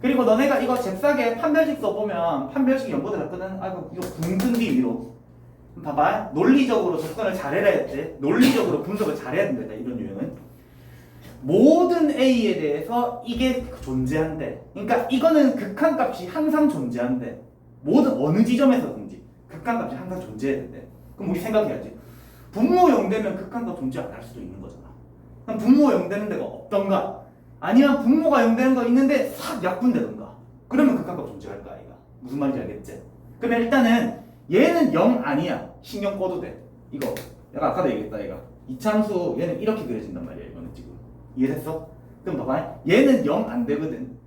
그리고 너네가 이거 잽싸게 판별식 써보면 판별식 연보대 잡거든. 아이고 이거 뒤 위로. 봐봐. 논리적으로 접근을 잘해야 했지 논리적으로 분석을 잘해야 된다 이런 유형은. 모든 A에 대해서 이게 존재한대. 그러니까 이거는 극한값이 항상 존재한대. 모든 어느 지점에서든지 극한값이 항상 존재해야 된대. 그럼 우리 생각해야지. 분모 0되면 극한값 존재 안 할 수도 있는 거잖아. 그럼 분모 0되는 데가 없던가 아니면 분모가 0 되는 거 있는데 싹 약분되던가. 그러면 극한값 존재할 거 아이가. 무슨 말인지 알겠지? 그러면 일단은 얘는 0 아니야. 신경 꺼도 돼. 이거 내가 아까도 얘기했다 얘가. 이참수 얘는 이렇게 그려진단 말이야 이거는 지금. 이해됐어? 그럼 봐봐. 얘는 0 안 되거든.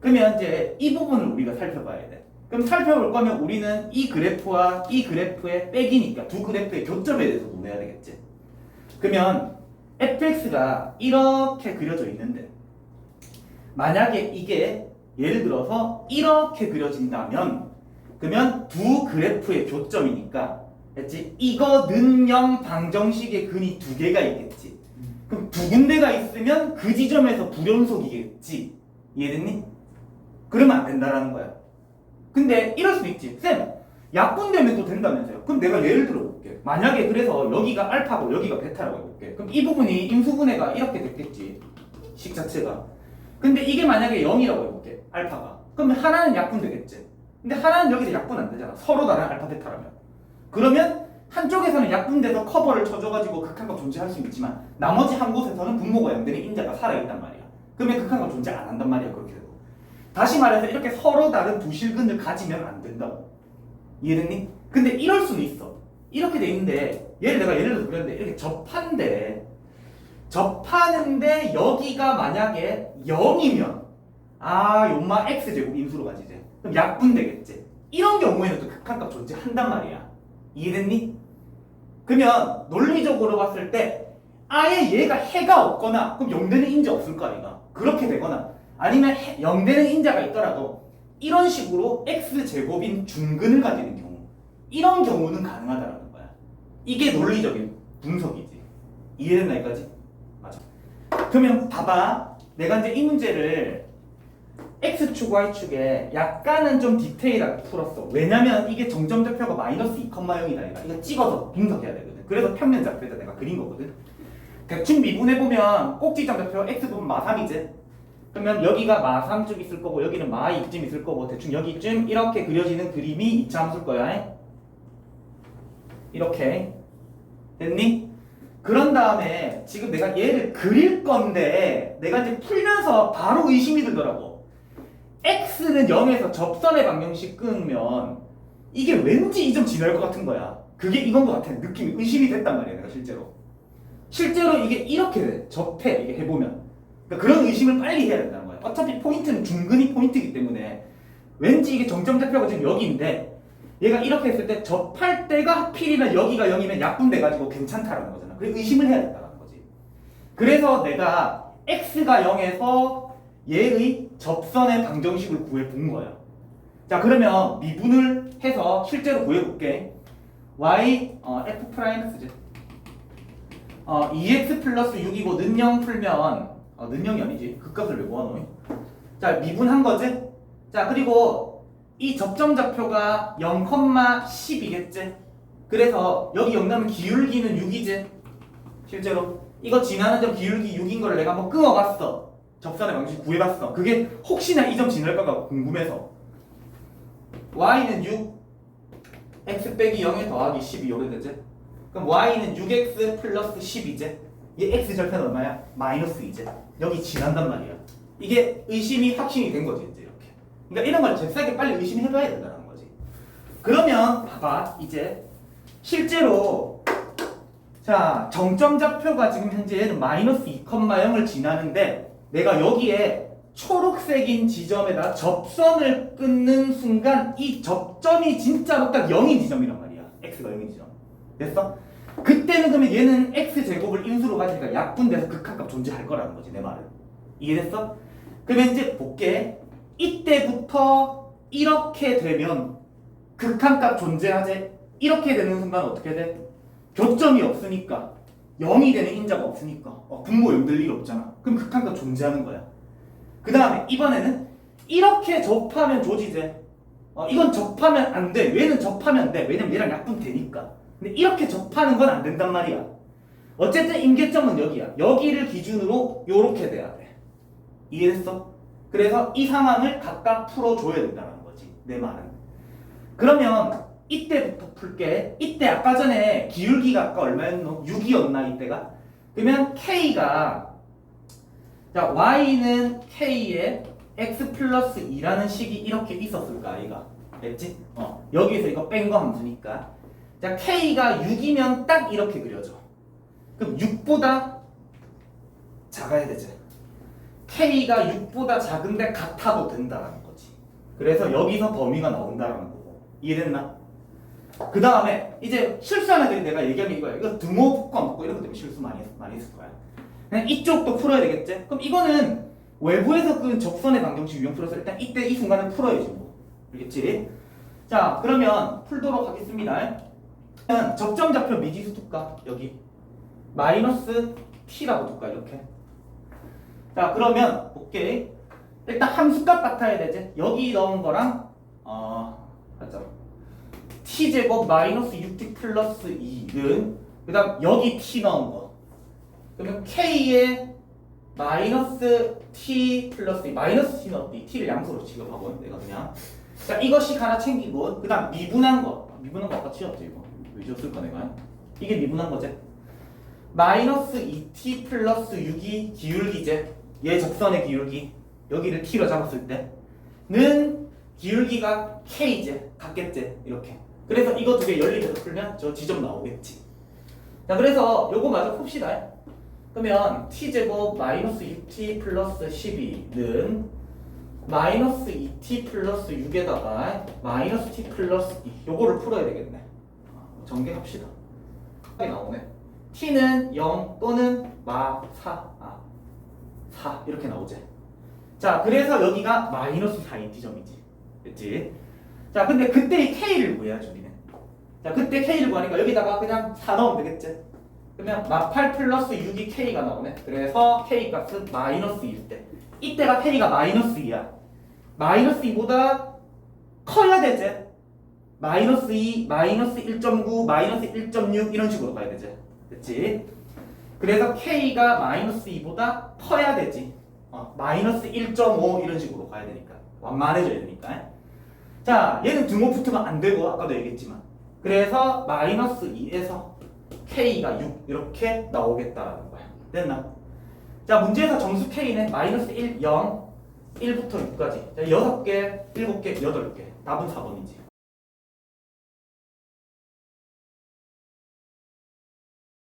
그러면 이제 이 부분을 우리가 살펴봐야 돼. 그럼 살펴볼 거면 우리는 이 그래프와 이 그래프의 빼기니까 두 그래프의 교점에 대해서 논해야 되겠지. 그러면 fx가 이렇게 그려져 있는데 만약에 이게 예를 들어서 이렇게 그려진다면 그러면 두 그래프의 교점이니까 했지? 이거는 0 방정식의 근이 두 개가 있겠지. 그럼 두 군데가 있으면 그 지점에서 불연속이겠지. 이해됐니? 그러면 안 된다라는 거야. 근데 이럴 수도 있지. 쌤 약분되면 또 된다면서요? 그럼 내가 예를 들어 볼게. 만약에 그래서 여기가 알파고 여기가 베타라고 해볼게. 그럼 이 부분이 임수분해가 이렇게 됐겠지. 식 자체가 근데 이게 만약에 0이라고 해볼게 알파가. 그러면 하나는 약분 되겠지. 근데 하나는 여기서 약분 안 되잖아. 서로 다른 알파 베타라면. 그러면 한쪽에서는 약분돼서 커버를 쳐줘가지고 극한값 존재할 수 있지만 나머지 한 곳에서는 분모가 0되는 인자가 살아있단 말이야. 그러면 극한값 존재 안 한단 말이야 그렇게 돼도 다시 말해서 이렇게 서로 다른 두 실근을 가지면 안 된다고. 이해됐니? 근데 이럴 수는 있어. 이렇게 돼 있는데 얘를 내가 예를 들어서 그랬는데 이렇게 접한데 접하는데 여기가 만약에 0이면 아 요마 x제곱 인수로 가지지 그럼 약분 되겠지. 이런 경우에는 또 극한값 존재한단 말이야. 이해됐니? 그러면 논리적으로 봤을 때 아예 얘가 해가 없거나 그럼 0되는 인자 없을 거 아이가? 그렇게 되거나 아니면 0되는 인자가 있더라도 이런 식으로 x제곱인 중근을 가지는 경우 이런 경우는 가능하다라는 거야. 이게 논리적인 분석이지. 이해됐나 여기까지? 그러면 봐봐. 내가 이제 이 문제를 x축 y축에 약간은 좀 디테일하게 풀었어. 왜냐면 이게 정점 좌표가 마이너스 2,0이다. 이거 찍어서 분석해야 되거든. 그래서 평면 좌표에다 내가 그린 거거든. 대충 미분해보면 꼭지점 좌표 x분은 마3이지. 그러면 여기가 마3쯤 있을 거고 여기는 마2쯤 있을 거고 대충 여기쯤 이렇게 그려지는 그림이 2차 함수일 거야. 이렇게. 됐니? 그런 다음에 지금 내가 얘를 그릴 건데 내가 이제 풀면서 바로 의심이 들더라고. X는 0에서 접선의 방정식 끊으면 이게 왠지 이점 지날 것 같은 거야. 그게 이건 것 같아. 느낌이 의심이 됐단 말이야 내가 실제로. 실제로 이게 이렇게 돼. 접해 이게 해보면. 그러니까 그런 의심을 빨리 해야 된다는 거야. 어차피 포인트는 중근이 포인트이기 때문에. 왠지 이게 정점 좌표가 지금 여기인데 얘가 이렇게 했을 때 접할 때가 하필이면 여기가 0이면 약분돼가지고 괜찮다라는 거잖아. 그래서 의심을 해야 된다는 거지. 그래서 내가 x가 0에서 얘의 접선의 방정식을 구해본 거야. 자 그러면 미분을 해서 실제로 구해볼게. y 어, f 프라임 x지 어, 2x 플러스 6이고 는0 풀면 어, 는 0이 아니지? 그 값을 왜 모아놓니? 자 미분한 거지? 자 그리고 이 접점 좌표가 0,10이겠지? 그래서 여기 0 나면 기울기는 6이지. 실제로. 이거 지나는 점 기울기 6인 걸 내가 한번 끊어봤어. 접선의 방식 구해봤어. 그게 혹시나 이 점 지날까가 궁금해서. y는 6 x 빼기 0에 더하기 12 이렇게 되지? 그럼 y는 6x 플러스 10이지? 얘 x 절편 얼마야? 마이너스 2지. 여기 지난단 말이야. 이게 의심이 확신이 된 거지 이제 그러니까 이런 걸 잽싸게 빨리 의심해봐야 된다는 거지. 그러면 봐봐 이제 실제로 자 정점 좌표가 지금 현재 얘는 마이너스 2,0을 지나는데 내가 여기에 초록색인 지점에다 접선을 끊는 순간 이 접점이 진짜로 딱 0인 지점이란 말이야. X가 0인 지점. 됐어? 그때는 그러면 얘는 x 제곱을 인수로 가지니까 약분돼서 극한값 존재할 거라는 거지 내 말은. 이해됐어? 그러면 이제 볼게 이때부터 이렇게 되면 극한값 존재하지 이렇게 되는 순간 어떻게 돼? 교점이 없으니까 0이 되는 인자가 없으니까 어, 분모 0 될 일 없잖아 그럼 극한값 존재하는 거야 그 다음에 이번에는 이렇게 접하면 조지제. 어, 이건 접하면 안 돼. 얘는 접하면 안 돼. 왜냐면 얘랑 약분 되니까. 근데 이렇게 접하는 건 안 된단 말이야. 어쨌든 임계점은 여기야. 여기를 기준으로 요렇게 돼야 돼. 이해했어? 그래서 이 상황을 각각 풀어줘야 된다는 거지. 내 말은. 그러면 이때부터 풀게. 이때 아까 전에 기울기가 아까 얼마였노? 6이었나 이때가? 그러면 K가 자 Y는 K에 X 플러스 2라는 식이 이렇게 있었을까 아이가? 됐지? 어 여기에서 이거 뺀 거 함수니까 자 K가 6이면 딱 이렇게 그려져 그럼 6보다 작아야 되지 K가 6보다 작은데 같아도 된다라는 거지 그래서 여기서 범위가 나온다라는 거고 이해됐나? 그 다음에 이제 실수하는 애들이 내가 얘기한 게 이거야. 이거 등호 복과 묶고 이런 것 때문에 실수 많이, 했- 많이 했을 거야. 그냥 이쪽도 풀어야 되겠지? 그럼 이거는 외부에서 그 적선의 방정식 유형 풀어서 일단 이때 이 순간을 풀어야지 뭐. 알겠지? 자, 그러면 풀도록 하겠습니다. 적정좌표 미지수 둘까? 여기. 마이너스 t라고 둘까? 이렇게. 자, 그러면 오케이. 일단 함수값 같아야 되지? 여기 넣은 거랑 어, 맞죠? t제곱 마이너스 6t 플러스 2는 그 다음 여기 t 넣은 거. 그러면 k에 마이너스 t 플러스 2 마이너스 t 넣었지 t를 양수로 취급하고 내가 그냥. 자 이것씩 하나 챙기고 그 다음 미분한 거. 미분한 거 아까 치웠지 이거? 왜 지웠을까 내가? 이게 미분한 거지? 마이너스 2t 플러스 6이 기울기제 얘 적선의 기울기 여기를 t로 잡았을 때는 기울기가 k제 같겠지 이렇게. 그래서 이거 두개 연립해서 풀면 저 지점 나오겠지. 자 그래서 요거 마저 풉시다. 그러면 t제곱 마이너스 6t 플러스 12는 마이너스 2t 플러스 6에다가 마이너스 t 플러스 2 요거를 풀어야 되겠네. 아, 전개합시다. 나오네. T는 0 또는 마 4, 아, 4 이렇게 나오지. 자 그래서 여기가 마이너스 4인 지점이지. 됐지? 자 근데 그때 이 K를 구해야지 우리는. 자 그때 K를 구하니까 여기다가 그냥 4 넣으면 되겠지? 그러면 마8 플러스 6이 K가 나오네. 그래서 K 값은 마이너스 2일 때 이때가 K가 마이너스 2야. 마이너스 2보다 커야 되지? 마이너스 2, 마이너스 1.9, 마이너스 1.6 이런 식으로 가야 되지. 됐지? 그래서 K가 마이너스 2보다 커야 되지. 어, 마이너스 1.5 이런 식으로 가야 되니까. 완만해져야 되니까. 자 얘는 등호 붙으면 안 되고 아까도 얘기했지만. 그래서 마이너스 2에서 K가 6 이렇게 나오겠다라는 거야. 됐나? 자 문제에서 점수 K는 마이너스 1, 0, 1부터 6까지. 자 6개, 7개, 8개. 답은 4번이지